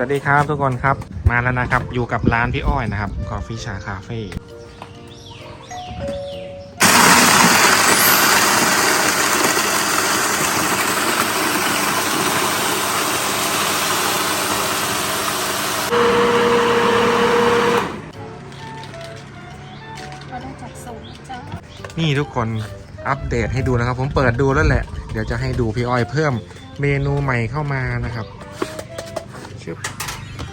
สวัสดีครับทุกคนครับมาแล้วนะครับ อยู่กับร้านพี่อ้อยนะครับกาแฟชาคาเฟ่ก็ได้จัดส่งจ้านี่ทุกคนอัปเดตให้ดูนะครับ ผมเปิดดูแล้วแหละ เดี๋ยวจะให้ดูพี่อ้อยเพิ่มเมนูใหม่เข้ามานะครับ ชึบ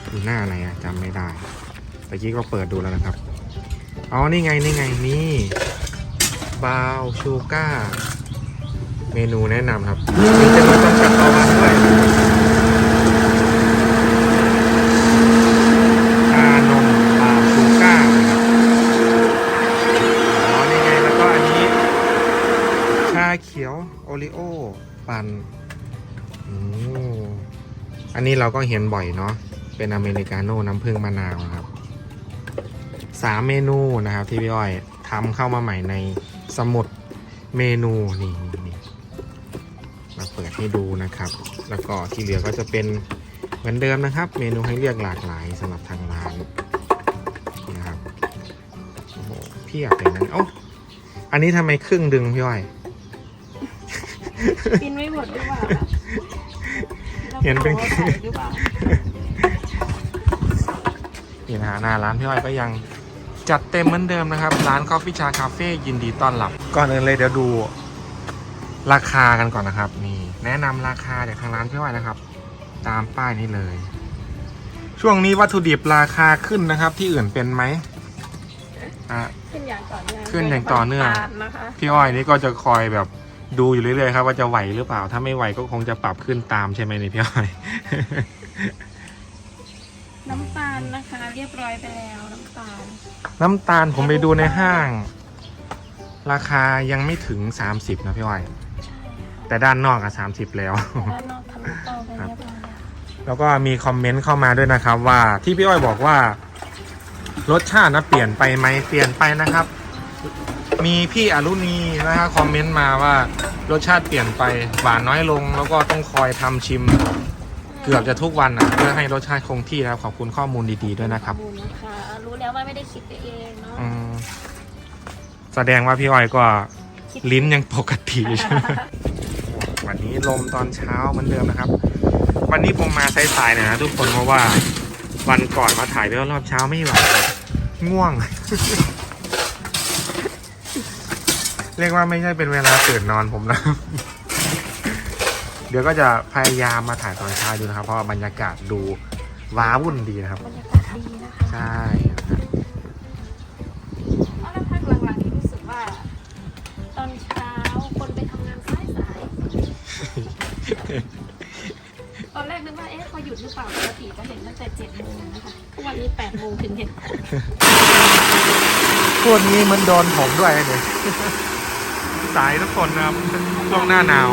อยู่หน้าไหนอะจำไม่ได้ตะกี้ก็เปิดดูแล้วนะครับ อ๋อ นี่ไง นี่ไง นี่บาวชูก้า เมนูแนะนำครับมีจะมาต้องจัดเอาวันด้วยชานมบาวชูก้านะครับอ๋อ นี่ไง แล้วก็อันนี้ ชาเขียว โอริโอ ปั่นอืม อันนี้เราก็เห็นบ่อยเนาะ เป็นอเมริกาโน่น้ำผึ้งมะนาวครับสามเมนูนะครับที่พี่อ้อยทำเข้ามาใหม่ในสมุดเมนูนี่นี่มาเปิดให้ดูนะครับ แล้วก็ที่เหลือก็จะเป็นเหมือนเดิมนะครับ เมนูให้เลือกหลากหลายสำหรับทางร้านนะครับโอ้โหเพียบเลยนะเอ้อันนี้ทำไมครึ่งดึงพี่อ้อย กินไม่หมดหรือเปล่า เห็นเป็นราใส่หรือเปล่านี่นะฮะหน้าร้านพี่อ้อยก็ยังจัดเต็มเหมือนเดิมนะครับ ร้านคอฟฟี่ชาคาเฟ่ยินดีต้อนรับ ก่อนอื่นเลยเดี๋ยวดูราคากันก่อนนะครับ นี่ แนะนำราคาจากทางร้านพี่อ้อยนะครับ ตามป้ายนี้เลย ช่วงนี้วัตถุดิบราคาขึ้นนะครับ ที่อื่นเป็นไหมอะขึ้นอย่างต่อเนื่องขึ้นอย่างต่อเนื่องำตาลนะคะพี่อ้อยนี่ก็จะคอยแบบ ดูอยู่เรื่อยๆครับว่าจะไหวหรือเปล่า ถ้าไม่ไหวก็คงจะปรับขึ้นตามใช่ไหมนี่พี่อ้อย น้ำตาลนะคะ เรียบร้อยไปแล้วน้ำตาล น้ำตาลผมไปดูในห้าง ราคายังไม่ถึง 30 นะพี่อ้อย แต่ด้านนอกอะ30แล้ว ด้านนอกทำน้ำตาลไปเรียบร้อยแล้วแล้วก็มีคอมเมนต์เข้ามาด้วยนะครับว่าที่พี่อ้อยบอกว่ารสชาตินะเปลี่ยนไปไหมเปลี่ยนไปนะครับ มีพี่อรุณีนะครับคอมเมนต์มาว่ารสชาติเปลี่ยนไปหวานน้อยลง แล้วก็ต้องคอยทำชิม เกือบจะทุกวันนะเพื่อให้รสชาติคงที่นะครับขอบคุณข้อมูลดีๆด้วยนะครับขอณนะคะรู้แล้วว่าไม่ได้คิดไปเองเนาะอืมแสดงว่าพี่อ้อยก็คิดลิ้นยังปกติอยู่ใช่ไหมวันนี้ลมตอนเช้าเหมือนเดิมนะครับ วันนี้ผมมาสายๆหนะทุกคนเพราะว่าวันก่อนมาถ่ายเรื่องรอบเช้าไม่ไหวครับง่วง เรียกว่าไม่ใช่เป็นเวลาตื่นนอนผมแล้วเดี๋ยวก็จะพยายามมาถ่ายตอนเช้าดูนะครับ เพราะว่าบรรยากาศดูว้าวุ่นดีนะครับ บรรยากาศดีนะคะใช่นะครับเพราะแล้วพักหลังๆนี่รู้สึกว่า ตอนเช้าคนไปทำงานสายสายๆตอนแรกนึกว่าเอ๊ะเขาหยุดหรือเปล่าปกติจะเห็นตั้งแต่เจ็ดโมงนะคะทุกวันนี้แปดโมงถึงเห็น พวกนี้มันโดนผมด้วยเนี่ย สายทุกคนนะครับช่วงหน้าหนาว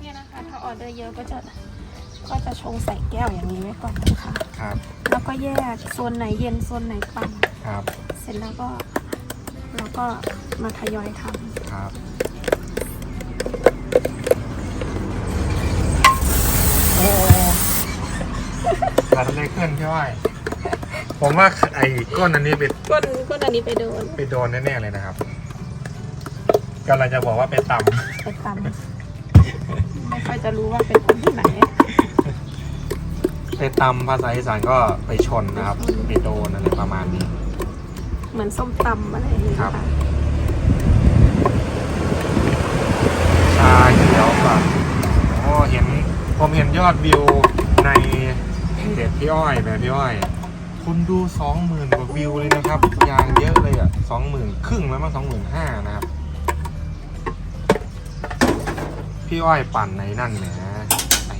เนี่ยนะคะ ถ้าออเดอร์เยอะก็จะก็จะชงใส่แก้วอย่างนี้ไว้ก่อนนะคะ ครับ แล้วก็แยกโซนไหนเย็นโซนไหนปั่น ครับ เสร็จแล้วก็เราก็มาทยอยท ครับโอ้เกิดอะไรขึ้นพี่อ้อยผมว่าไอ้ ก้นอันนี้ไปำก้นก้นอันนี้ไปโดนไปโดนแน่ๆเลยนะครับกำลังจะบอกว่าไปต่ำไปตำไม่ค่อยจะรู้ว่าเป็นคนที่ไหนไปตำภาษาอีสานก็ไปชนนะครับไปโดนอะไรประมาณนี้ เหมือนส้มตำอะไรอย่างนี้ครับ ค่ะชาเขียวก่อนโอ้เห็นผมเห็นยอดวิวในเพจพี่อ้อยแบบพี่อ้อย คุณดูสองหมื่นก ว่าวิวเลยนะครับอย่างเยอะเลยอะสองหมื่นครึ่งแล้วมั้งสองหมื่นห้านะครับ พี่อ้อยปั่นในนั่นแหมไอ้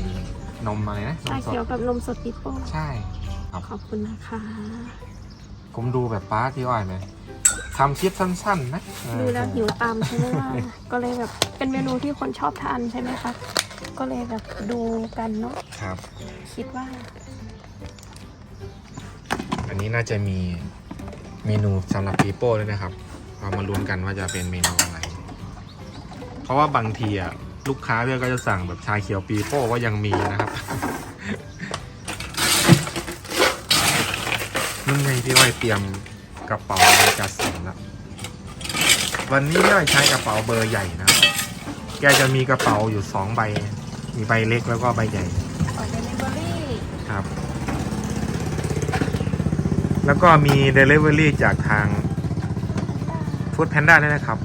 นมอะไรนะนชามสเขียวดกับนมสดปิโป้ใช่ ขอบคุณนะคะ ผมดูแบบป้าที่อ้อยไหมทำคลิปสั้นๆนะเออดูแล้วหิวตามใช่ไหมว่าก็เลยแบบเป็นเมนูที่คนชอบทานใช่ไหมคะก็เลยแบบดูกันเนาะครับ คิดว่าอั นนี้น่าจะมีเมนูสำหรับปีโป้ด้วยนะครับ เรามาลุ้นกันว่าจะเป็นเมนูอะไร เพราะว่าบางทีอะลูกค้าเลือกก็จะสั่งแบบชาเขียวปีโป้ก็ยังมีนะครับนุ่นไงพี่อ้อยเตรียมกระเป๋ามาจัดส่งแล้ววันนี้พี่อ้อยใช้กระเป๋าเบอร์ใหญ่นะครับแกจะมีกระเป๋าอยู่สองใบ มีใบเล็กแล้วก็ใบใหญ่ออเดลิเวอรี่ครับ แล้วก็มี Delivery จากทาง Food Panda ด้วยนะครับ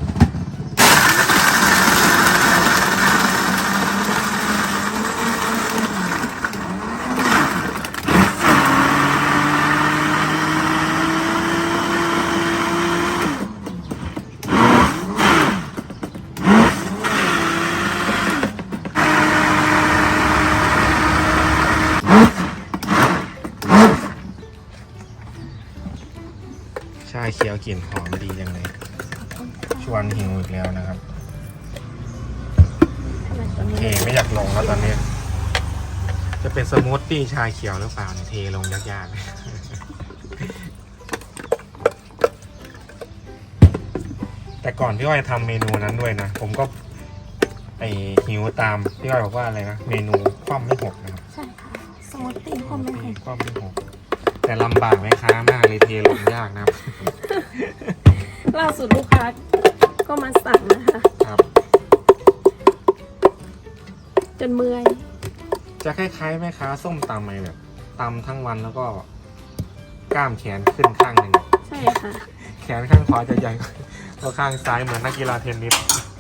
กลิ่นหอมดีจังเลยชวนหิวอีกแล้วนะครับทำไมตัวนี้เทไม่อยากลงแล้วตอนนี้ จะเป็นสมูทตี้ชาเขียวหรือเปล่าเนี่ยเทลงยากๆ แต่ก่อนพี่อ้อยทำเมนูนั้นด้วยนะ ผมก็ไอหิวตามพี่อ้อยบอกว่าอะไรนะ เมนูคว่ำไม่หกนะครับ ใช่ค่ะ สมูทตี้ผมไม่เห็นคว่ำไม่หก แต่ลำบากไหมค้ามากเลยเทลงยากนะครับ ล่าสุดลูกค้าก็มาสั่งนะคะครับ จนเมื่อยจะคล้ายๆแม่ค้าส้มตำไหมแบบตำทั้งวันแล้วก็กล้ามแขนขึ้นข้างหนึ่งใช่ค่ะ แขนข้างขวาจะใหญ่กว่าข้างซ้ายเหมือนนักกีฬาเทนนิส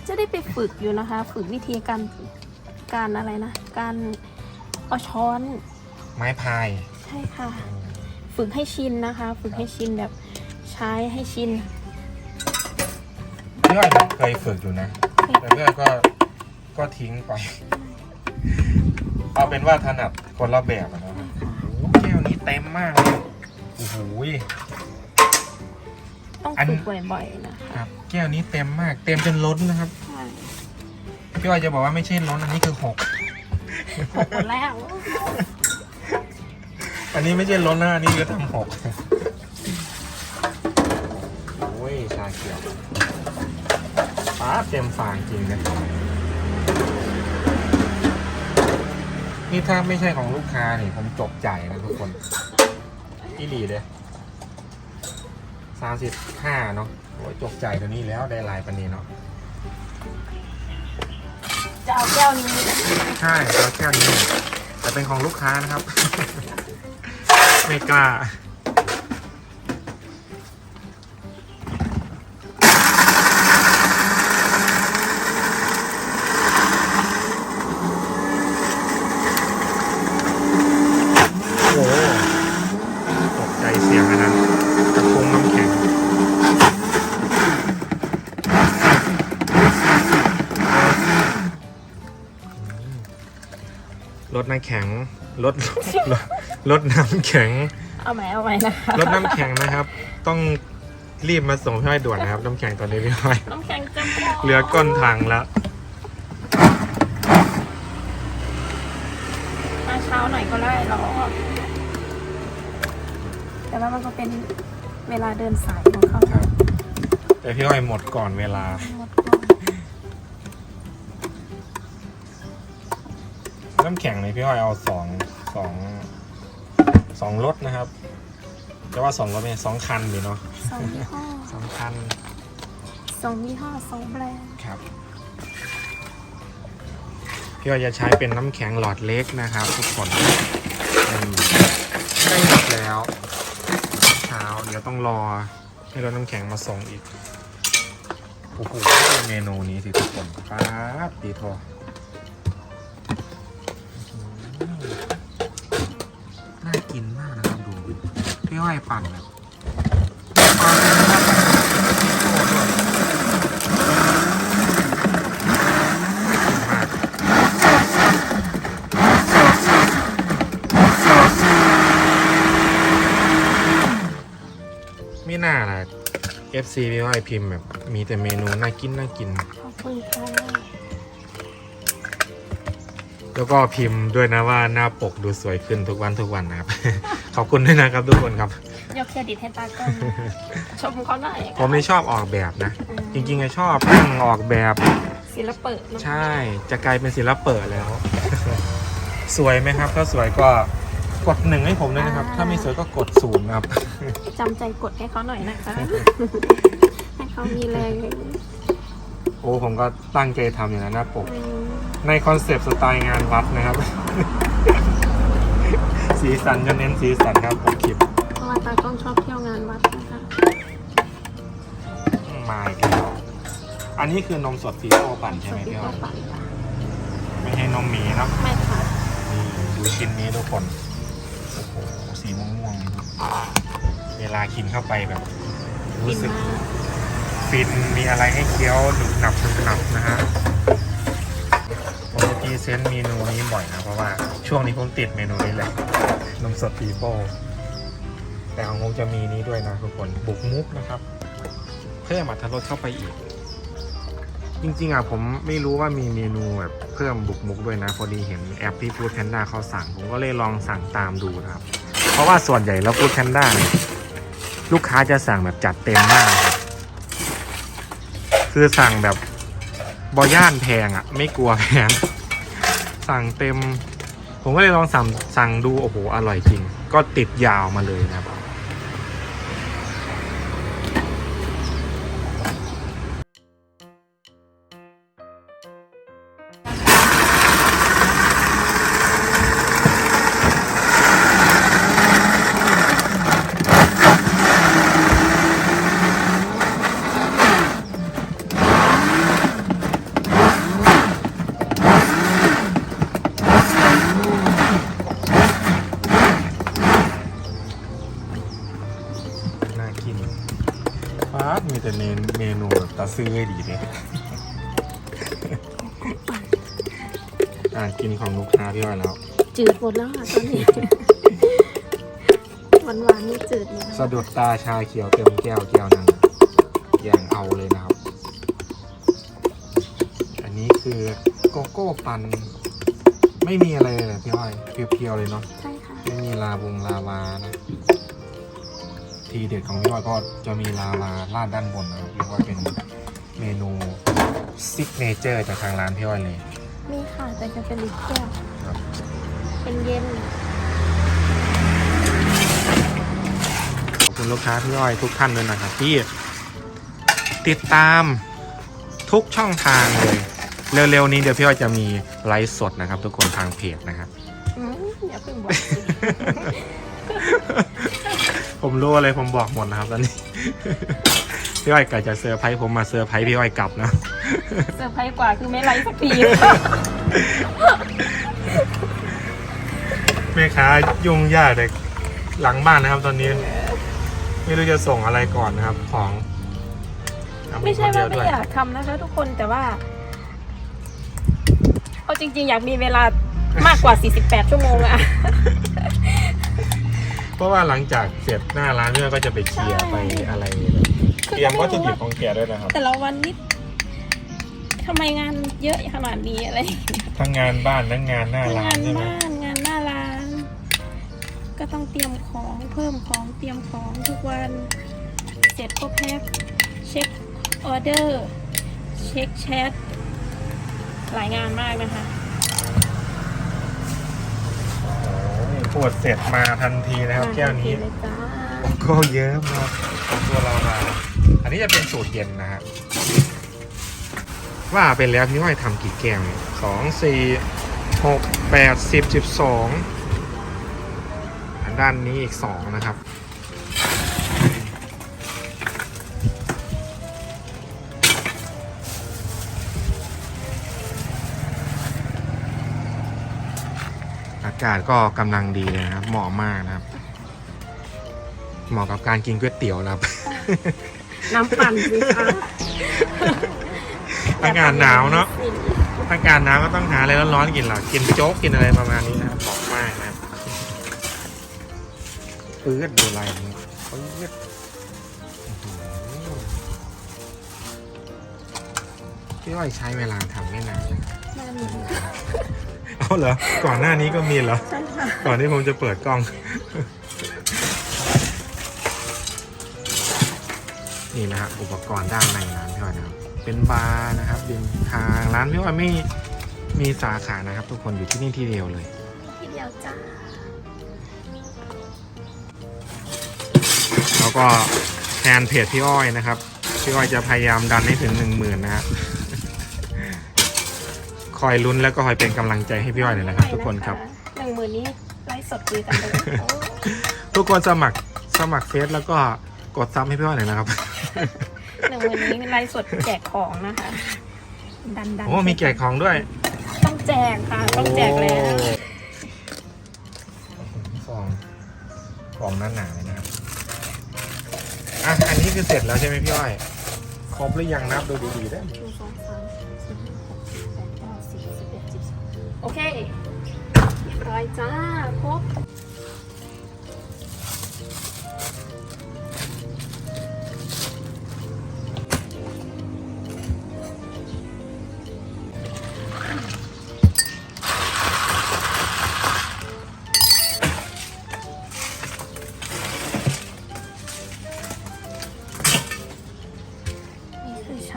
จะได้ไปฝึกอยู่นะคะ ฝึกวิธีการการอะไรนะ การเอาช้อนไม้พาย ใช่ค่ะ ฝึกให้ชินนะคะ ฝึกให้ชินแบบใช้ให้ชินพี่อ้อยเคยฝึกอยู่นะ แต่พี่อ้อยก็ก็ทิ้งไป เอาเป็นว่าถนัดคนละแบบอะเนาะโอ้โหแก้วนี้เต็มมากเลยโอ้โหต้องอันฝึกบ่อยๆนะคะครับแก้วนี้เต็มมาก เต็มจนล้นนะครับใช่พี่อ้อยจะบอกว่าไม่ใช่ล้นอันนี้คือหกหกหมดแล้ว อันนี้ไม่ใช่ล้นนะอันนี้คือทำหกโอ้ย ชาเขียวป้าเต็มฝางจริงนะนี่ถ้าไม่ใช่ของลูกค้านี่ผมจบจ่ายนะทุกคนอีหลีเลยสามสิบห้าเนาะโอ้ยจบจ่ายตัวนี้แล้วได้ลายปันนี้เนาะจะเอาแก้วนี้ ใช่เราแก้วนี้ แต่เป็นของลูกค้านะครับ ไม่กล้า โอ้โหตกใจเสียงอันนั้นกระพุ้งน้ำแข็ง รถน้ำแข็ง รถรถ รถน้ำแข็งเอาใหม่เอาใหม่นะคะรถน้ำแข็งนะครับ ต้องรีบมาส่งพี่อ้อยด่วนนะครับ น้ำแข็งตอนนี้พี่อ้อยน้ำแข็งจะหมดเหลือก้นถังแล้วมาเช้าหน่อยก็ได้หรอแต่ว่ามันก็เป็นเวลาเดินสายของเขาครับ แต่พี่อ้อยหมดก่อนเวลา หมดก่อนน้ำแข็งเลยพี่อ้อยเอาสองสอง สองรถนะครับจะว่าสองรถไหมสองคันอยู่เนาะสองยี่ห้อสองคันสองยี่ห้อสองแบรนด์ครับพี่อ้อยจะใช้เป็นน้ำแข็งหลอดเล็กนะครับ ทุกคนอืมใกล้หมดแล้วเช้าเดี๋ยวต้องรอให้รถน้ำแข็งมาส่งอีกโอ้โหเมนูนี้สิทุกคนป๊าบดีโทอื ที่ไหวปั่นนะไม่น่าล่ะ FC พี่ห้อพิมพ์แบบ มีแต่เมนูน่ากินน่ากิน ขอบคุณค่แล้วก็พิมพ์ด้วยนะว่าหน้าปกดูสวยขึ้นทุกวันทุกวันนะครับ ขอบคุณด้วยนะครับทุกคนครับ ยกเครดิตให้ตากล้องชมเขาหน่อยผมไม่ชอบออกแบบนะ จริงๆอะชอบนั่งออกแบบ ศิลปะเนอะใช่ จะกลายเป็นศิลปะแล้ว สวยไหมครับ ถ้าสวยก็กดหนึ่งให้ผมด้วยนะครับ ถ้าไม่สวยก็กดศูนย์ครับ จำใจกดให้เขาหน่อยนะคะให้เขามีแรงโอ้ผมก็ตั้งใจทำอยู่นะหน้าปก อืมในคอนเซปต์สไตล์งานวัดนะครับ สีสันจะเน้นสีสันครับผมคลิปเพราะว่าตากล้องชอบเที่ยวงานวัดนะคะมาอีกแล้วอันนี้คือนมสดฟีโต้ปั่นใช่สไหมวัสดีพี่ค่ะอ้อยปั่นค่ะไม่ให้นมหมีเนาะไม่ค่ะนี่ดูชิ้นนี้ทุกคนโอ้โหสีม่วงๆเวลากินเข้าไปแบบ รู้สึกกินมากฟินมีอะไรให้เคี้ยวหนุบหนับหนุบหนับนะฮะผมจะพรีเซ นเมนูนี้บ่อยนะ เพราะว่าช่วงนี้ผมติดเมนูนี้เลยนมสดปีโป้แต่ของผมจะมีนี้ด้วยนะทุกคนบุกมุกนะครับ เพิ่มอัตรรสเข้าไปอีก จริงๆอะผมไม่รู้ว่ามีเมนูแบบเพิ่มบุกมุกด้วยนะ พอดีเห็นแอปที่ฟู้ดแพนด้าเขาสั่ง ผมก็เลยลองสั่งตามดูนะครับ เพราะว่าส่วนใหญ่แล้วฟู้ดแพนด้าเนี่ยลูกค้าจะสั่งแบบจัดเต็มมากครับคือสั่งแบบบอย่านแพงอะ่ะ ไม่กลัวแพง สั่งเต็ม ผมก็เลยลองสั่งสั่งดูโอ้โหอร่อยจริง ก็ติดยาวมาเลยนะครับ ซื้อให้ดีเลยอ่ากินของลูกค้าพี่ว่าแล้ว จืดหมดแล้วค่ะตอนนี้หวานหวานๆนี่จืดหมดแล้วสะดุดตาชาเขียวเต็มแก้วแก้วนั้นอย่างเอาเลยนะครับ อันนี้คือโกโก้ปัน ไม่มีอะไรเลยนะพี่อ้อยเพียวๆเลยเนาะ ใช่ค่ะ ไม่มีลาวงลาวานะ ทีเด็ดของพี่อ้อยก็จะมีลาวาราดด้านบนนะครับเรียกว่าเป็น เมนูซิกเนเจอร์จากทางร้านพี่อ้อยเลยนี่ค่ะแต่จะเป็นลิปแก้วครับเป็นเย็นขอบคุณลูกค้าพี่อ้อยทุกท่านด้วยนะครับที่ติดตามทุกช่องทางเลย เร็วๆนี้เดี๋ยวพี่อ้อยจะมีไลฟ์สดนะครับ ทุกคนทางเพจนะครับอืมอย่าเพิ่งบอกสิผมรู้อะไรผมบอกหมดนะครับตอนนี้ พี่อ้อยกะจะเซอร์ไพรส์ผมมาเซอร์ไพรส์พี่อ้อยกลับนะ เซอร์ไพรส์กว่าคือไม่ไลฟ์สักทีแม่ค้ายุ่งยากแต่หลังบ้านนะครับ ตอนนี้ ไม่รู้จะส่งอะไรก่อนนะครับ ของเอไม่ใช่คนเดีว่ายวไม่ด้วยอยากทำนะคะ ทุกคนแต่ว่าเอาจริง ๆ อยากมีเวลามากกว่า 48 ชั่วโมงอะเพราะว่าหลังจากเสร็จหน้าร้านเนี่ยก็จะไปเคลียร์ใช่ไปอะไร เตรียมวัตถุดิบของแกด้วยนะครับ แต่ละวันนี้ทำไมงานเยอะขนาดนี้อะไรอย่างเงี้ยทั้งงานบ้านทั้งงานหน้าร้างานนใช่ไหมบ้านงานหน้าร้าน ก็ต้องเตรียมของเพิ่มของเตรียมของทุกวัน เสร็จก็แพ็คเช็คออเดอร์ เช็คแชทหลายงานมากนะคะ โอ้โหปวดเสร็จมาทันทีนะครับ แก้วนี้เลยจ้าก็เยอะมากของตัวเรามา อันนี้จะเป็นสูตรเย็นนะฮะว่าเป็นแล้วพี่ห้อยทำกี่แก้วสองสี่หกแปดสิบสิบสองอันด้านนี้อีกสองนะครับ อากาศก็กำลังดีเลยนะครับ เหมาะมากนะครับ เหมาะกับการกินก๋วยเตี๋ยวนะครับ น้ำปั่นสิคะอากาศหนาวเนาะอากาศหนาวก็ต้องหาอะไรร้อนๆกินหรอกกินโจ๊กกินอะไรประมาณนี้นะบอกมากนะเปื้อนยู่ไรเนี่ยเปื้อนพี่อ้อยใช้เวลาทำไม่นานนะเอาเหรอ ก่อนหน้านี้ก็มีเหรอ ก่อนที่ผมจะเปิดกล้อง นี่นะฮะอุปกรณ์ด้านในร้านพี่อ้อยนะครับ เป็นบาร์นะครับริมทางร้านพี่อ้อยไม่มีสาขานะครับ ทุกคนอยู่ที่นี่ที่เดียวเลยทีเดียวจ้าแล้วก็แทนเพจพี่อ้อยนะครับพี่อ้อยจะพยายามดันให้ถึงหนึ่งหมื่นนะฮะคอยลุ้นแล้วก็คอยเป็นกำลังใจให้พี่อ้อยหน่อยนะครับ ทุกคนครับหนึ่งหมื่นนี้ไลฟ์สดคุยกันเลยโอ้ทุกคนสมัครสมัครเฟซแล้วก็กดซับให้พี่อ้อยหน่อยนะครับ หนึ่งหมื่นนี้ไลฟ์สดแจกของนะคะ ดันดันโอ้มีแจกของด้วย ต้องแจกค่ะ ต้องแจกแล้วฟองฟองหนาๆเลยนะครับอะอันนี้คือเสร็จแล้วใช่ไหมพี่อ้อย ครบหรือยังนับดูดีๆได้หนึ่งสองสามสี่ห้าหกเจ็ดแปดเก้าสิบสิบเอ็ดสิบสองโอเคเรียบร้อยจ้าครบ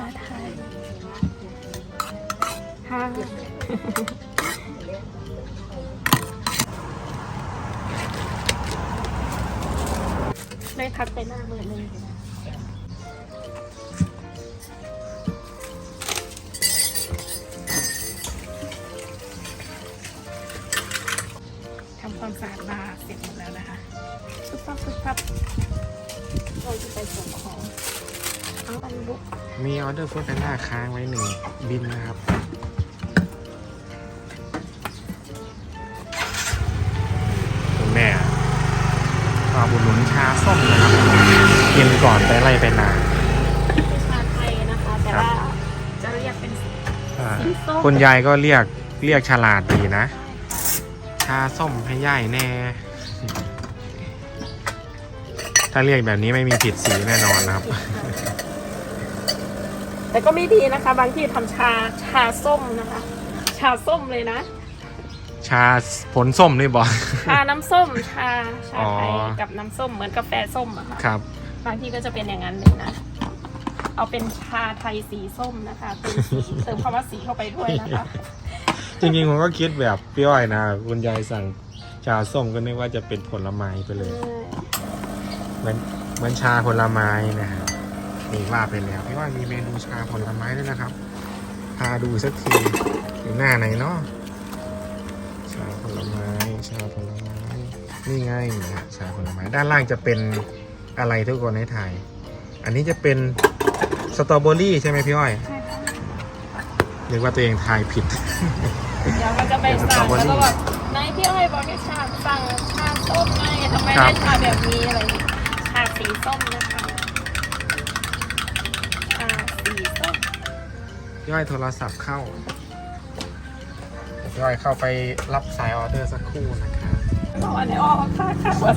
าไทยค่ะไม่พักไปหน้ามือหนึ่ง ออเดอร์ฟู้ดแพนด้าค้างไว้หนึ่งบินนะครับ คุณแม่มาบุญหนุนชาส้มนะครับ กินก่อนไปไล่ไปนานคือชาไทยนะคะ แต่ว่าจะเรียกเป็นสีอ่าสีส้มคุณยายก็เรียกเรียกฉลาดดีนะ ชาส้มให้ย่ายแน่ ถ้าเรียกแบบนี้ไม่มีผิดสีแน่นอนนะครับ แต่ก็ไม่ดีนะคะ บางที่ทำชาชาส้มนะคะ ชาส้มเลยนะ ชาผลส้มนี่บอกชาน้ำส้มชาชาไทยอ๋อกับน้ำส้มเหมือนกาแฟส้มอะค่ะครับ บางที่ก็จะเป็นอย่างนั้นเลยนะเอาเป็นชาไทยสีส้มนะคะเป็นสีเติมคำว่าสีเข้าไปด้วยนะคะ จริงๆผมก็คิดแบบพี่อ้อยนะคุณยายสั่งชาส้มก็นึกว่าจะเป็นผลไม้ไปเลยเหมือนเหมือนชาผลไม้นะครับ นี่ว่าไปแล้วพี่ว่ามีเมนูชาผลไม้ด้วยนะครับ พาดูสักทีอยู่หน้าไหนเนาะชาผลไม้ชาผลไม้ นี่ไงนะฮะชาผลไม้ด้านล่างจะเป็นอะไรทุกคนให้ถ่าย อันนี้จะเป็นสตรอเบอรี่ใช่ไหมพี่อ้อยใช่ค่ะนึกว่าตัวเองทายผิด เดี๋ยวมันจะไปเป็นสตรสั่องเบอรี่แล้วก็แบบนายพี่อ้อยบอกให้ชาสั่งชาส้มไงทำไมครัได้บชาแบบนี้อะไรอย่างเงี้ยชาสีส้มนะคะ พี่อ้อยโทรศัพท์เข้าพี่อ้อยเข้าไปรับสายออเดอร์สักครู่นะครับบอในอ้อค่าค่า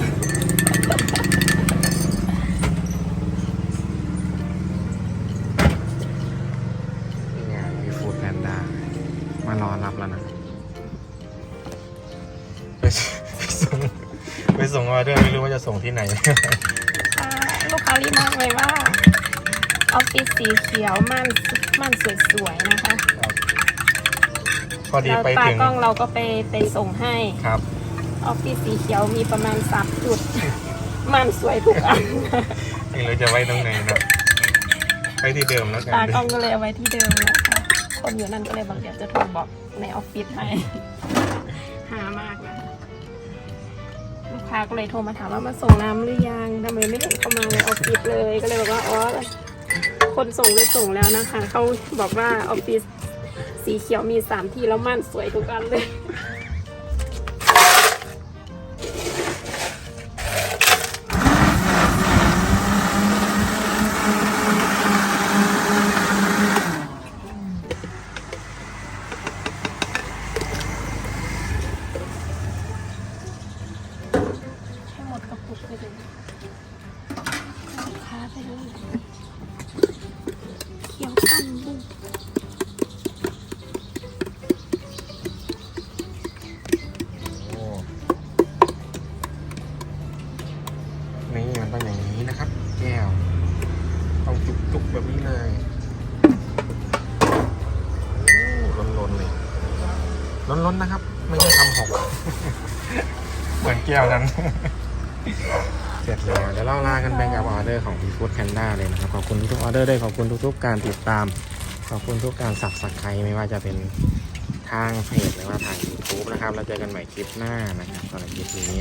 นี่ไงมีฟูดแพนด้ามารอรับแล้วนะไปส่งไปส่งออเดอร์ไม่รู้ว่าจะส่งที่ไหน ลูกค้ารีบมากเลยว่า ออฟฟิศสีเขียวม่านม่านสวยๆนะคะพอดีแล้วไปตาถึงกล้องเราก็ไปไปส่งให้ครับ ออฟฟิศสีเขียวมีประมาณสามจุด ม่านสวยทุกอันไม่รู้จะไว้ตรงไหนนะไว้ที่เดิมแล้วกันตากล้องก็เลยเอาไว้ที่เดิมนะคะคนอยู่นั่นก็เลยบอกเดี๋ยวจะโทรบอกในออฟฟิศให้หามากนะคะลูกค้าก็เลยโทรมาถามว่ามาส่งน้ำหรือยังทำไมไม่เห็นเข้ามาในออฟฟิศเลยก็เลยบอกว่าอ๋อ คนส่งเลยส่งแล้วนะคะ เขาบอกว่าออฟฟิศสีเขียวมีสามที่แล้วม่านสวยทุกอันเลยให้หมดกระปุกไปเลยลูกค้าไปเลย ก้วนั้น เสร็จแล้วเดี๋ยวเราลากันไปกับออเดอร์ของ e f o o d Panda เลยนะครับ ขอบคุณทุกออเดอร์ด้วยขอบคุณทุกๆ การติดตาม ขอบคุณทุกการสับสไครไม่ว่าจะเป็นทางเพจหรือว่าทาง YouTube นะครับ เราเจอกันใหม่คลิปหน้านะครับสำหรับคลิปนี้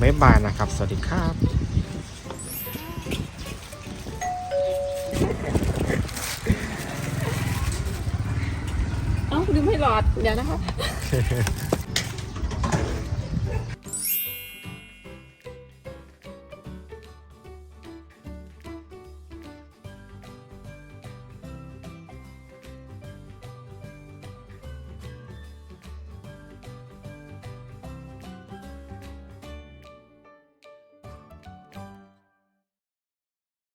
บ๊ายบายนะครับ สวัสดีครับเอ้าลืมให้หลอด เดี๋ยวนะคะ